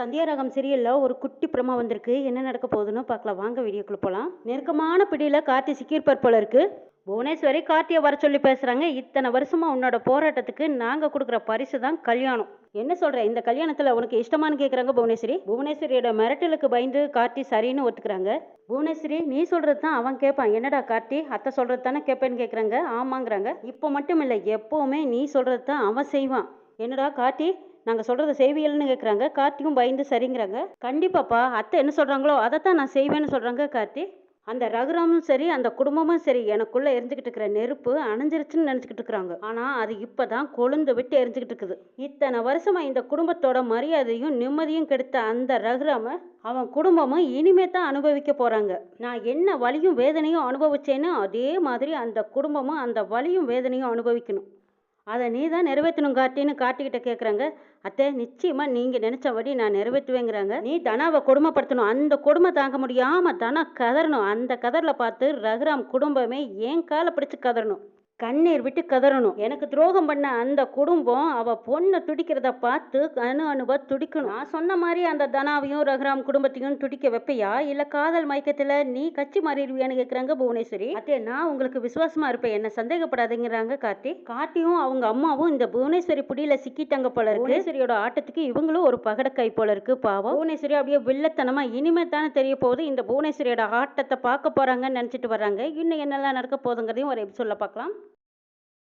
சந்தியாரகம் சீரியலில் ஒரு குட்டி பிரமா வந்திருக்கு. என்ன நடக்க போகுதுன்னு பார்க்கலாம். வாங்க வீடியோக்குள்ளே போகலாம் நெருக்கமான பிடியில் கார்த்தி சிக்கியிருப்பார் போல இருக்குது புவனேஸ்வரி கார்த்தியை வர சொல்லி பேசுகிறாங்க இத்தனை வருஷமாக உன்னோட போராட்டத்துக்கு நாங்கள் கொடுக்குற பரிசு தான் கல்யாணம். என்ன சொல்கிற இந்த கல்யாணத்தில் உனக்கு இஷ்டமான்னு கேட்குறாங்க புவனேஸ்வரி. புவனேஸ்வரியோட மிரட்டலுக்கு பயந்து கார்த்தி சரின்னு ஒத்துக்கிறாங்க. புவனேஸ்வரி நீ சொல்கிறது தான் அவன் கேட்பான் என்னடா கார்த்தி அத்தை சொல்கிறது தானே கேட்பேன்னு கேட்குறாங்க ஆமாங்கிறாங்க. இப்போ மட்டும் இல்லை எப்போவுமே நீ சொல்கிறது தான் அவன் செய்வான். என்னடா கார்த்தி நாங்கள் சொல்கிறத செய்வியல்னு கேட்குறாங்க கார்த்திக்கும் பயந்து சரிங்கிறாங்க. கண்டிப்பாப்பா அத்தை என்ன சொல்கிறாங்களோ அதைத்தான் நான் செய்வேன்னு சொல்கிறாங்க கார்த்தி. அந்த ரகுராமும் சரி அந்த குடும்பமும் சரி எனக்குள்ளே எரிஞ்சுக்கிட்டு இருக்கிற நெருப்பு அணைஞ்சிருச்சுன்னு நினச்சிக்கிட்டு இருக்கிறாங்க. ஆனால் அது இப்போ தான் கொழுந்து விட்டு எரிஞ்சுக்கிட்டு இருக்குது. இத்தனை வருஷமாக இந்த குடும்பத்தோட மரியாதையும் நிம்மதியும் கெடுத்த அந்த ரகுராம அவன் குடும்பமும் இனிமே தான் அனுபவிக்க போகிறாங்க நான் என்ன வலியும் வேதனையும் அனுபவிச்சேனோ அதே மாதிரி அந்த குடும்பமும் அந்த வலியும் வேதனையும் அனுபவிக்கணும். அதை நீ தான் நிறைவேற்றணும் காட்டின்னு காட்டிக்கிட்ட கேட்குறாங்க அத்தை நிச்சயமா நீங்கள் நினச்சபடி நான் நிறைவேற்றுவேங்கிறாங்க. நீ தனாவை கொடுமைப்படுத்தணும். அந்த கொடுமை தாங்க முடியாமல் தனா கதறணும். அந்த கதறில் பார்த்து ரகுராம் குடும்பமே ஏன் காலை பிடிச்சு கதறணும்? கண்ணீர் விட்டு கதறணும். எனக்கு துரோகம் பண்ண அந்த குடும்பம் அவ பொண்ணை துடிக்கிறத பார்த்து அணு அணுவ துடிக்கணும். நான் சொன்ன மாதிரி அந்த தனாவையும் ரகுராம் குடும்பத்தையும் துடிக்க வைப்பையா? இல்ல காதல் மயக்கத்துல நீ கட்சி மாறிடுவியான்னு கேக்குறாங்க புவனேஸ்வரி. அத்தே நான் உங்களுக்கு விசுவாசமா இருப்பேன். என்ன சந்தேகப்படாதீங்கிறாங்க கார்த்தி. கார்த்தியும் அவங்க அம்மாவும் இந்த புவனேஸ்வரி புடியில சிக்கிட்டாங்க போல இருக்கு. புவனேஸ்வரியோட ஆட்டத்துக்கு இவங்களும் ஒரு பகடக்காய் போல இருக்கு பாவம். புவனேஸ்வரி அப்படியே வில்லத்தனமா இனிமே தானே தெரிய போகுது. இந்த புவனேஸ்வரியோட ஆட்டத்தை பார்க்க போறாங்கன்னு நினைச்சிட்டு வர்றாங்க. இன்னும் என்னெல்லாம் நடக்க போதுங்கிறதையும் ஒரு எபிசோட்ல பார்க்கலாம்.